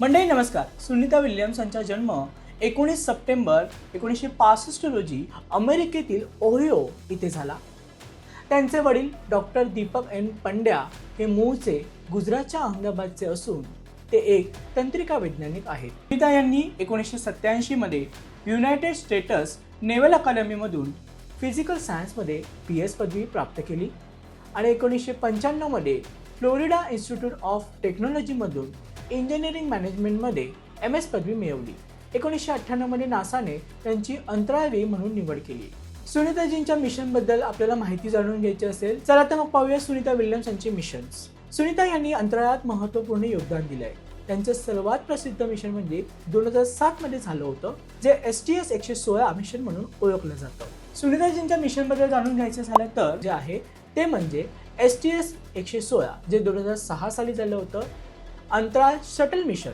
मंडळी नमस्कार. सुनीता विल्यम्स यांचा जन्म एकोणीस सप्टेंबर एकोणीसशे पासष्ट रोजी अमेरिकेतील ओहिओ इथे झाला. त्यांचे वडील डॉक्टर दीपक एन पंड्या हे मूळचे गुजरातच्या अहमदाबादचे असून ते एक तंत्रिका वैज्ञानिक आहेत. सुनीता यांनी एकोणीसशे सत्याऐंशीमध्ये युनायटेड स्टेटस नेव्हल अकादमीमधून फिजिकल सायन्समध्ये पी एस पदवी प्राप्त केली आणि एकोणीसशे पंच्याण्णवमध्ये फ्लोरिडा इन्स्टिट्यूट ऑफ टेक्नॉलॉजीमधून इंजिनिअरिंग मॅनेजमेंटमध्ये एम एस पदवी मिळवली. एकोणीसशे अठ्ठ्याण्णवमध्ये नासाने त्यांची अंतराळवीर म्हणून निवड केली. सुनीताजींच्या मिशनबद्दल आपल्याला माहिती जाणून घ्यायची असेल चला तर मग पाहूया सुनीता विल्यम्स यांचे मिशन्स. सुनीता यांनी अंतराळात महत्त्वपूर्ण योगदान दिलं आहे त्यांचं सर्वात प्रसिद्ध मिशन म्हणजे दोन हजार सातमध्ये झालं होतं जे एस टी एस एकशे सोळा मिशन म्हणून ओळखलं जातं. सुनीताजींच्या मिशनबद्दल जाणून घ्यायचं झालं तर जे आहे ते म्हणजे एस टी एस एकशे सोळा जे दोन हजार सहा साली झालं होतं अंतराळ शटल मिशन.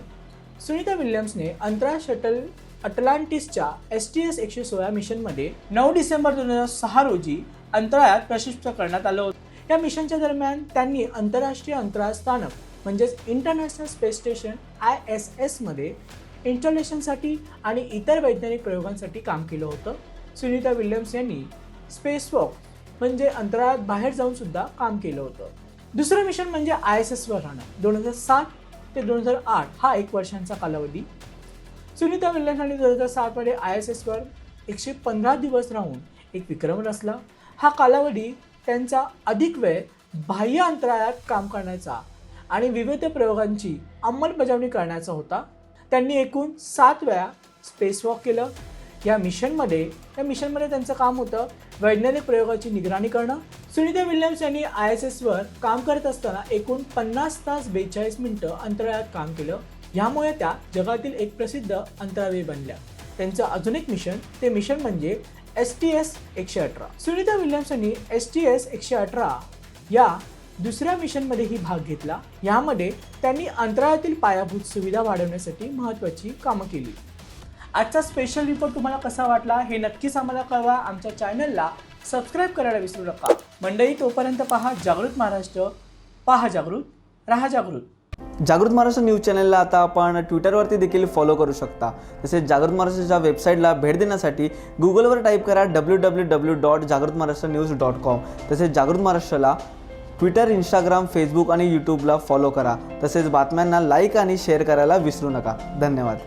सुनीता विल्यम्सने अंतराळ शटल अटलांटिसच्या एस टी एस एकशे सोळा मिशनमध्ये नऊ डिसेंबर दोन हजार सहा रोजी अंतराळात प्रशिक्षित करण्यात आलं होतं. या मिशनच्या दरम्यान त्यांनी आंतरराष्ट्रीय अंतराळ स्थानक म्हणजेच international space station I S एसमध्ये इन्स्टॉलेशनसाठी आणि इतर वैज्ञानिक प्रयोगांसाठी काम केलं होतं. सुनीता विल्यम्स यांनी स्पेस वॉक म्हणजे अंतराळात बाहेर जाऊन सुद्धा काम केलं होतं. दुसरं मिशन म्हणजे आय एस एसवर राहणं. दोन हजार सात ते दोन हजार आठ हा एक वर्षांचा कालावधी. सुनीता विल्यम्स आणि दोन हजार सातमध्ये आय एस एसवर एकशे पंधरा दिवस राहून एक विक्रम रचला. हा कालावधी त्यांचा अधिक वेळ बाह्य अंतराळात काम करण्याचा आणि विविध प्रयोगांची अंमलबजावणी करण्याचा होता. त्यांनी एकूण सात वेळा स्पेस वॉक केलं. या मिशनमध्ये या मिशनमध्ये त्यांचं काम होतं वैज्ञानिक प्रयोगाची निगराणी करणं. सुनीता विल्यम्स यांनी आय एस एसवर काम करत असताना एकूण पन्नास तास बेचाळीस मिनटं अंतराळात काम केलं. ह्यामुळे त्या जगातील एक प्रसिद्ध अंतराळवीर बनल्या. त्यांचं अजून एक मिशन ते मिशन म्हणजे एस टी एस एकशे अठरा. सुनीता विल्यम्स यांनी एस टी एस एकशे अठरा या दुसऱ्या मिशनमध्येही भाग घेतला. यामध्ये त्यांनी अंतराळातील पायाभूत सुविधा वाढवण्यासाठी महत्त्वाची कामं केली. आजचा स्पेशल रिपोर्ट तुम्हाला कसा वाटला हे नक्कीच आम्हाला कळवा. आमच्या चॅनलला सबस्क्राईब करायला विसरू नका. मंडळी तोपर्यंत पहा जागृत महाराष्ट्र पहा जागृत राहा जागृत. जागृत महाराष्ट्र न्यूज चॅनलला आता आपण ट्विटरवरती देखील फॉलो करू शकता. तसेच जागृत महाराष्ट्राच्या वेबसाईटला भेट देण्यासाठी गुगलवर टाईप करा डब्ल्यू डब्ल्यू डब्ल्यू डॉट जागृत महाराष्ट्र न्यूज डॉट कॉम तसेच जागृत महाराष्ट्राला ट्विटर इंस्टाग्राम फेसबुक आणि यूट्यूबला फॉलो करा. तसेच बातम्यांना लाईक आणि शेअर करायला विसरू नका. धन्यवाद.